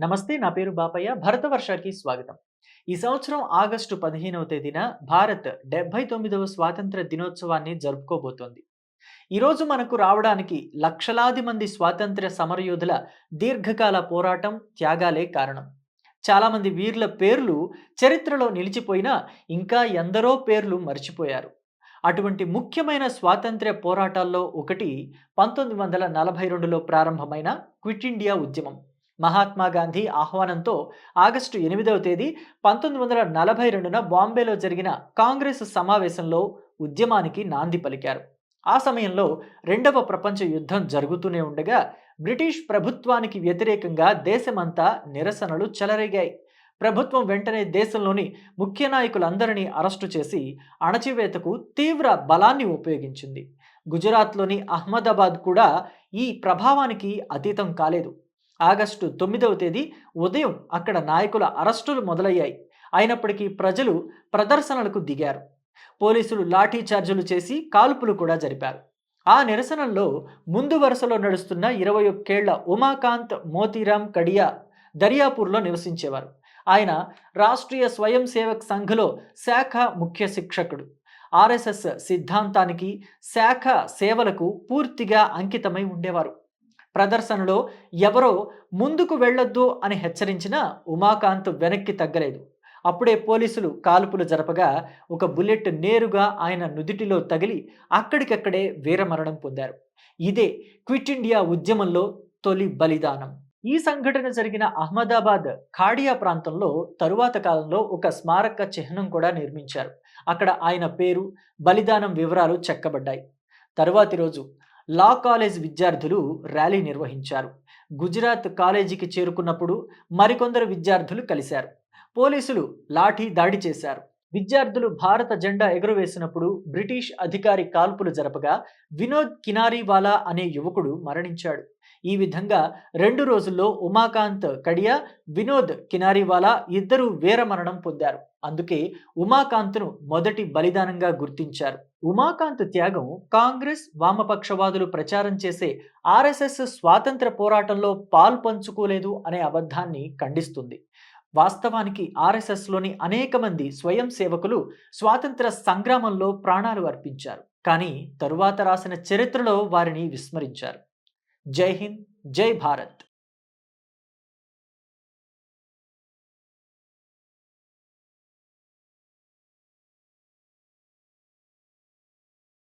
నమస్తే నా పేరు బాపయ్య. భరతవర్షకి స్వాగతం. ఈ సంవత్సరం ఆగస్టు పదిహేనవ తేదీన భారత్ డెబ్బై తొమ్మిదవ స్వాతంత్ర దినోత్సవాన్ని జరుపుకోబోతోంది. ఈరోజు మనకు రావడానికి లక్షలాది మంది స్వాతంత్ర్య సమరయోధుల దీర్ఘకాల పోరాటం త్యాగాలే కారణం. చాలామంది వీరుల పేర్లు చరిత్రలో నిలిచిపోయినా ఇంకా ఎందరో పేర్లు మర్చిపోయారు. అటువంటి ముఖ్యమైన స్వాతంత్ర్య పోరాటాల్లో ఒకటి పంతొమ్మిది వందల నలభై రెండులో ప్రారంభమైన క్విట్ ఇండియా ఉద్యమం. మహాత్మా గాంధీ ఆహ్వానంతో ఆగస్టు ఎనిమిదవ తేదీ పంతొమ్మిది వందల నలభై రెండున బాంబేలో జరిగిన కాంగ్రెస్ సమావేశంలో ఉద్యమానికి నాంది పలికారు. ఆ సమయంలో రెండవ ప్రపంచ యుద్ధం జరుగుతూనే ఉండగా బ్రిటిష్ ప్రభుత్వానికి వ్యతిరేకంగా దేశమంతా నిరసనలు చెలరేగాయి. ప్రభుత్వం వెంటనే దేశంలోని ముఖ్య నాయకులందరినీ అరెస్టు చేసి అణచివేతకు తీవ్ర బలాన్ని ఉపయోగించింది. గుజరాత్లోని అహ్మదాబాద్ కూడా ఈ ప్రభావానికి అతీతం కాలేదు. ఆగస్టు తొమ్మిదవ తేదీ ఉదయం అక్కడ నాయకుల అరెస్టులు మొదలయ్యాయి. అయినప్పటికీ ప్రజలు ప్రదర్శనలకు దిగారు. పోలీసులు లాఠీ చార్జీలు చేసి కాల్పులు కూడా జరిపారు. ఆ నిరసనల్లో ముందు వరుసలో నడుస్తున్న ఇరవై ఒక్కేళ్ళ ఉమాకాంత్ మోతీరామ్ కడియా దర్యాపూర్లో నివసించేవారు. ఆయన రాష్ట్రీయ స్వయం సేవక్ సంఘలో శాఖ ముఖ్య శిక్షకుడు. ఆర్ఎస్ఎస్ సిద్ధాంతానికి శాఖ సేవలకు పూర్తిగా అంకితమై ఉండేవారు. ప్రదర్శనలో ఎవరో ముందుకు వెళ్ళొద్దు అని హెచ్చరించినా ఉమాకాంత్ వెనక్కి తగ్గలేదు. అప్పుడే పోలీసులు కాల్పులు జరపగా ఒక బుల్లెట్ నేరుగా ఆయన నుదిటిలో తగిలి అక్కడికక్కడే వీరమరణం పొందారు. ఇదే క్విట్ ఇండియా ఉద్యమంలో తొలి బలిదానం. ఈ సంఘటన జరిగిన అహ్మదాబాద్ ఖాడియా ప్రాంతంలో తరువాత కాలంలో ఒక స్మారక చిహ్నం కూడా నిర్మించారు. అక్కడ ఆయన పేరు బలిదానం వివరాలు చెక్కబడ్డాయి. తరువాతి రోజు లా కాలేజ్ విద్యార్థులు ర్యాలీ నిర్వహించారు. గుజరాత్ కాలేజీకి చేరుకున్నప్పుడు మరికొందరు విద్యార్థులు కలిశారు. పోలీసులు లాఠీ దాడి చేశారు. విద్యార్థులు భారత జెండా ఎగురవేసినప్పుడు బ్రిటిష్ అధికారి కాల్పులు జరపగా వినోద్ కినారీవాలా అనే యువకుడు మరణించాడు. ఈ విధంగా రెండు రోజుల్లో ఉమాకాంత్ కడియా వినోద్ కినారీవాలా ఇద్దరు వీరమరణం పొందారు. అందుకే ఉమాకాంత్ను మొదటి బలిదానంగా గుర్తించారు. ఉమాకాంత్ త్యాగం కాంగ్రెస్ వామపక్షవాదులు ప్రచారం చేసే ఆర్ఎస్ఎస్ స్వాతంత్ర పోరాటంలో పాల్పంచుకోలేదు అనే అబద్ధాన్ని ఖండిస్తుంది. వాస్తవానికి ఆర్ఎస్ఎస్లోని అనేక మంది స్వయం సేవకులు స్వాతంత్ర సంగ్రామంలో ప్రాణాలు అర్పించారు. కానీ తరువాత రాసిన చరిత్రలో వారిని విస్మరించారు. जय हिंद जय भारत।